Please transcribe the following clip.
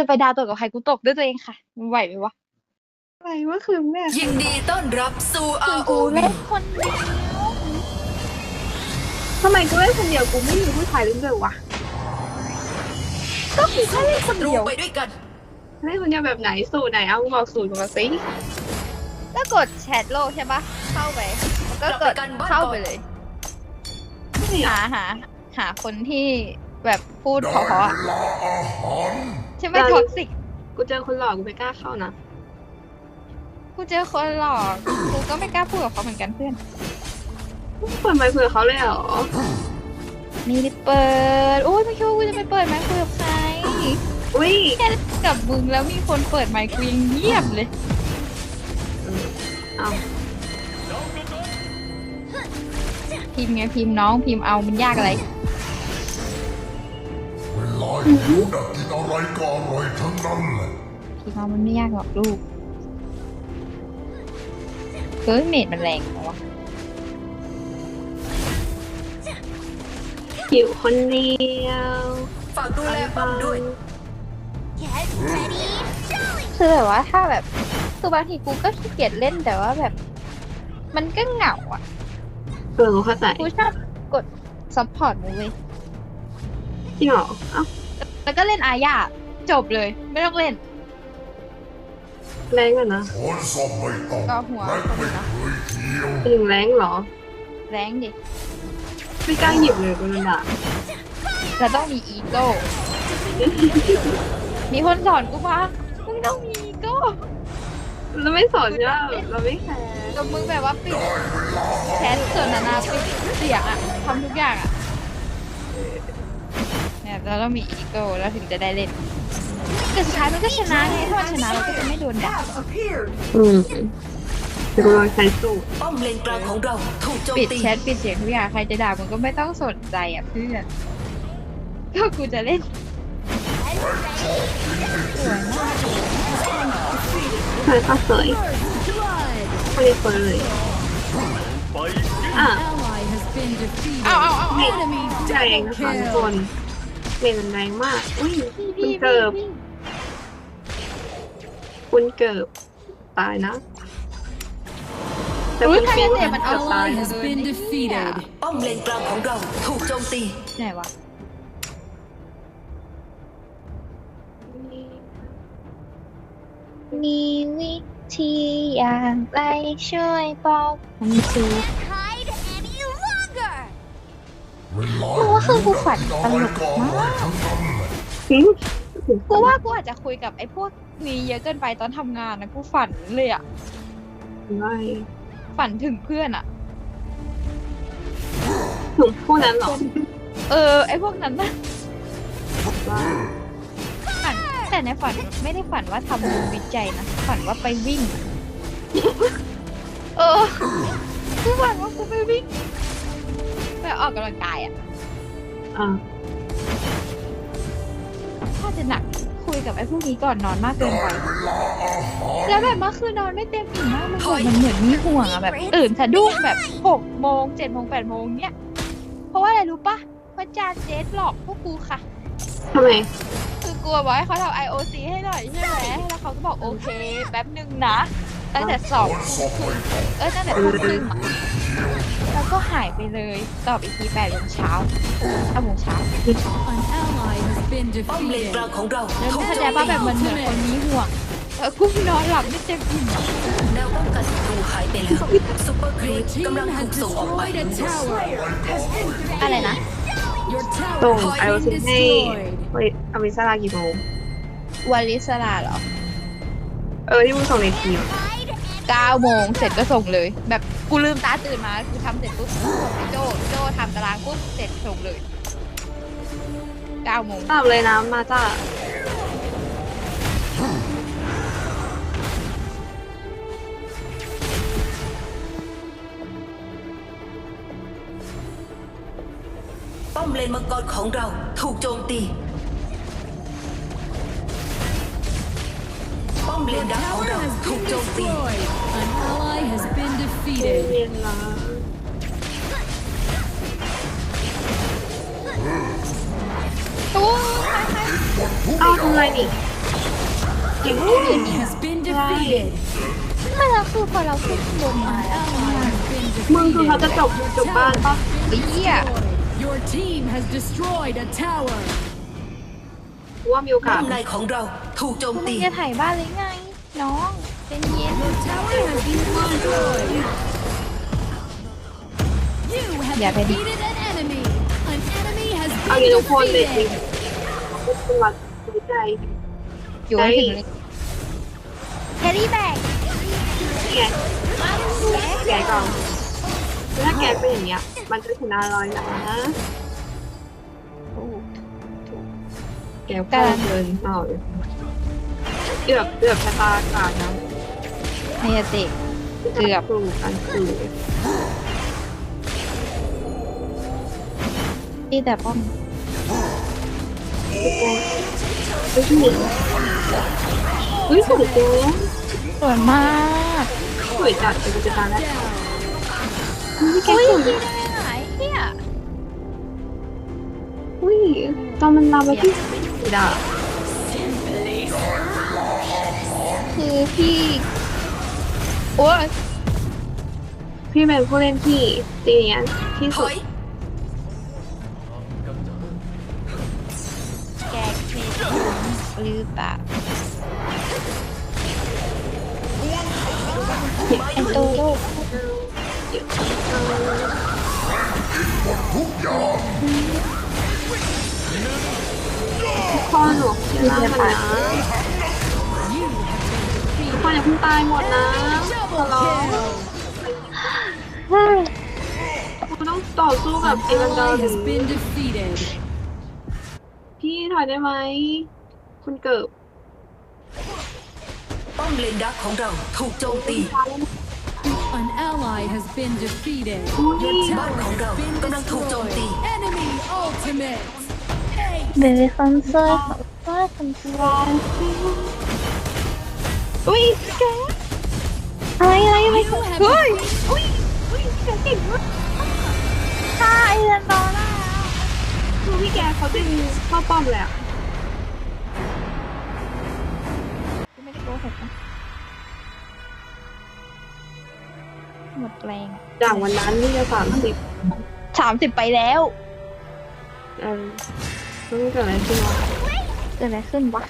จะไปดาวตกกับใครกูตกด้วยตัวเองค่ะมึงไหวไหมวะอะไรเมื่อคืนเนี่ยยินดีต้อนรับสู่คือกู ROV เล่นคนเดียวทำไมกูเล่นคนเดียวกูไม่มีผู้ชายเล่นด้วยวะก็คือแค่เล่นคนรูเดียวไปด้วยกันเล่นคนเดียวแบบไหนสูตรไหนเอาบอกสูตรมาสิก็กดแชทโลกใช่ปะเข้าไปแล้วก็กดกลับไปกันบ้านเข้าก่อนไปเลยไม่หาหาหาคนที่แบบพูดเพราะๆอะ ใช่ไหมท็อกซิก กูเจอคนหล่อกูไม่กล้าเข้านะกูเจอคนหลอก กูก็ไม่กล้าพูดกับเขาเหมือนกันเพื่อนเปิดไมค์คุยกับเขาเลยเหรอมีได้เปิด โอ้ยไม่คิดว่ากูจะไปเปิดไมค์คุยกับใครอุ้ยแค่กับมึงแล้วมีคนเปิดไมค์กูยังเงียบเลย เอาพิมพ์ไงพิมพ์น้องพิมพ์เอามันยากอะไร เวลาหิวน่ะกินอะไรก็อร่อยทั้งนั้นแหละพิมพ์เอามันไม่ยากหรอกลูกเฮ้ยเมดมันแรงเหรอวะอยู่คนเดียวฝากดูแลป้อมด้วยคือแบบว่าถ้าแบบคือบางทีกูก็ขี้เกียจเล่นแต่ว่าแบบ มันก็เหงาอะเออกูเข้าใจกูชอบกดซัพพอร์ตมึงเว้ยจริงเหรอเอ้า แล้วก็เล่นอาญาจบเลย ไม่ต้องเล่น แรงกันนะช้อนซ่อมไม่ต้องก็หัวแรงไม่เคยเคี้ยวถึงแรงเหรอแรงดิไม่กล้าหยิบเลยกูโดนด่าเราต้องมีอีโก้ มีคนสอนกูว่ามึงต้องมีอีโก้เราไม่สอนใช่ไหมเราไม่แคร์กับมึงแบบว่าปิดแชทส่วนนานาปิดเสียงอะทำทุกอย่างอะ เนี่ยเราต้องมีอีโก้แล้วถึงจะได้เล่นแต่สุดท้ายมันก็ชนะไงถ้ามันชนะเราก็จะไม่โดนด่าอืมแต่กูลองใช้สูตรป้อมเลนกลางของเราถูกโจมปิดตีแชทปิดเสียงทุกอย่างใครจะด่ามึงก็ไม่ต้องสนใจอะเพื่อนก็กูจะเล่นสวยมากเคยเข้าสวยไม่ได้เปิดเลยอะ ally has been defeated. เอาเอาเอาเน็ต Enemy แรงนะคะทุกคน เน็ตมันแรงมาก อุ้ยคุณพี่เกิบพี่คุณเกิบตายนะแต่อุ้คุยณถ้าฟิเล่วนเตะมันเอาเกือบตาย ally has been defeated. ป้อมเลนกลางของเราถูกโจมตีไหนวะมีวิธีอย่างไรช่วยบอกผมที hide any longer. เวลากูว่าคือกูฝันกินตอะไรลกก็อมาร่อยกทั้งนั้นแหละจริงกูว่ากูอาจจะคุยกับไอ้พวกนี้เยอะเกินไปตอนทำงานนะกูฝันเลยอะไม่ฝันถึงเพื่อนอะถึงพวกนั้นเหรอ เออ ไอ้พวกนั้นนะว่าฝันแต่ในฝันไม่ได้ฝันว่าทำวิจัยนะ ฝันว่าไปวิ่ง เออกูฝันว่ากูไปวิ่งไปออกกำลังกายอะ อ่าถ้าจะหนักคุยกับไอ้พวกนี้ก่อนนอนมากเกินไปเวลาอาหารแล้วแบบเมื่อคืนนอนไม่เต็มอิ่มมากมันแบบมันเหมือนมีห่วงอะแบบตื่นสะดุ้งแบบหกโมงเจ็ดโมงแปดโมงเนี้ยเพราะว่าอะไรรู้ปะเพราะจานเจสหลอกพวกกูค่ะ ทำไม คือกลัวบอกให้เขาทำ IOC ให้หน่อยใช่ไหม แล้วเขาก็บอกโอเค แป๊บหนึ่งนะ ตั้งแต่สองช้อนซ่อมไม่ต้องเออตั้งแต่ทุ่มครึ่งอะ แล้วก็หายไปเลย ตอบอีกทีแปดโมงเช้าห้าโมงเช้าเลนของแล้วแสดงว่าแบบมันเหมือนคนนี้ห่วงเออกุ้งนอนหลับไม่เต็มอิ่มอะไรนะ Your ตรงไอวิสิอซิให้อวิสรากี่โมงวาลิสราเหรอ เออ ที่มึงส่งในทีม ก้าโมงเสร็จก็ส่งเลย แบบกูลืมตาตื่นมากูทำเสร็จปุ๊บส่งให้โจโจทำตารางปุ๊บเสร็จส่งเลยเก้าโมงตอบเลยนะมาจ้าป้อมเลนมังกรของเราถูกโจมตี เลนดักของ Tower เรา has ถูก been โจมตี destroyed. An ally has been เ defeated. ย็นนะตู้เอ้าทำไมนี่เก่ง enemy has been defeated. ไม่แล้วคือพอเราขึ้นบนมา An ally has been มึงคือเขาจะ defeated. จบจบบ้านปะ ไอ้เหี้ย Your team has destroyed a tower. กูว่ามีโอกาสป้อมในของเราถูกโจมมึตีงจะถ่ายบ้านเลยไง น้องเป็นเย็น Your tower has been destroyed. You have Yeah, baby. defeated an enemy. An enemy has เอา been งี้ทุกคนเลยจริง defeated. ทุกคนสนใจอยู่ให้ถึงเลยแครี่แบกนี่ไงแกก่อนถ้าแกเป็นอย่างเงี้ย มันจะชนะร้อยนะแกพลาดเกินหน่อยเกือบเกือบชะตาขาดนะไฮยาเตะเกือบปลูกกันคือที่แต่ป้อมเฮ้ยหนิเฮ้ยสวยจังสวยมากสวยจัดเป็นจะตายแล้วนี่แกอุ้ยสวยที่ได้หายเฮียอุ้ยตอนมันลาไปที่ดา คือพี่โอ้ยพี่เป็นผู้เล่นที่ตีเนี้ยที่ถสุอดยแกเคหรือเปล่าไอโตโลกทุกอย่างพ่อหนูอย่าล่ามันนะ พ่ออย่าเพิ่งตายหมดนะขอร้องกูต้องต่อสู้กับ An ไอ้บันดา ally หรื has อ been defeated. พี่ถอยได้ไหม คุณเกิดป้อมเลนดักของเราถูกโจมตี An ally has been defeated. Ui. Your tower Bạn không đâu, has been con đang thuộc trộm destroyed. tì. Enemy ultimate. Hey. เบบี้คอนเสิร์ตคอนเสิร์ต อุ้ยแกอะไรอะไรอะไร You have เฮ้ยอุ้ยอุ้ยแกเก่งมากฆ่าไอ้เรนดอร์ได้คือพี่แกเขาจะเข้าป้อมเลยอะไม่ได้โกหกนะหมดแรงอะจากวันนั้นนี่จะสามสิบสามสิบไปแล้วเออต้องเกิดอะไรขึ้นวะเกิดอะไรขึ้นวะ